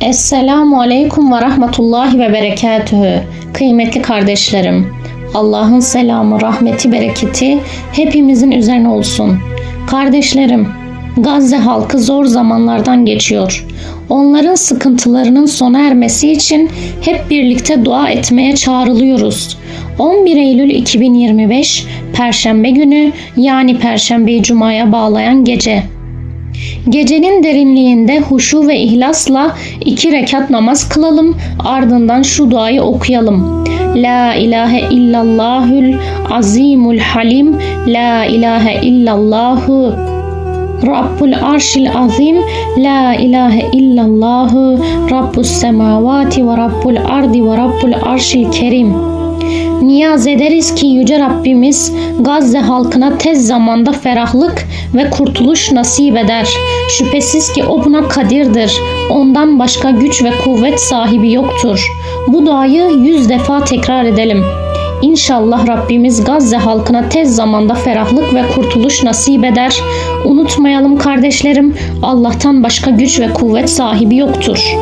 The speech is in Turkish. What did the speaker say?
Esselamu Aleyküm ve Rahmetullahi ve Berekatühü. Kıymetli kardeşlerim, Allah'ın selamı, rahmeti, bereketi hepimizin üzerine olsun. Kardeşlerim, Gazze halkı zor zamanlardan geçiyor. Onların sıkıntılarının sona ermesi için hep birlikte dua etmeye çağrılıyoruz. 11 Eylül 2025 Perşembe günü yani Perşembeyi Cuma'ya bağlayan gece. Gecenin derinliğinde huşu ve ihlasla iki rekat namaz kılalım, ardından şu duayı okuyalım. La ilahe illallahül azimul halim, la ilahe illallahu Rabbul arşil azim, la ilahe illallahu Rabbus semavati ve Rabbul ardi ve Rabbul arşil kerim. Niyaz ederiz ki Yüce Rabbimiz Gazze halkına tez zamanda ferahlık ve kurtuluş nasip eder. Şüphesiz ki o buna kadirdir. Ondan başka güç ve kuvvet sahibi yoktur. Bu duayı yüz defa tekrar edelim. İnşallah Rabbimiz Gazze halkına tez zamanda ferahlık ve kurtuluş nasip eder. Unutmayalım kardeşlerim, Allah'tan başka güç ve kuvvet sahibi yoktur.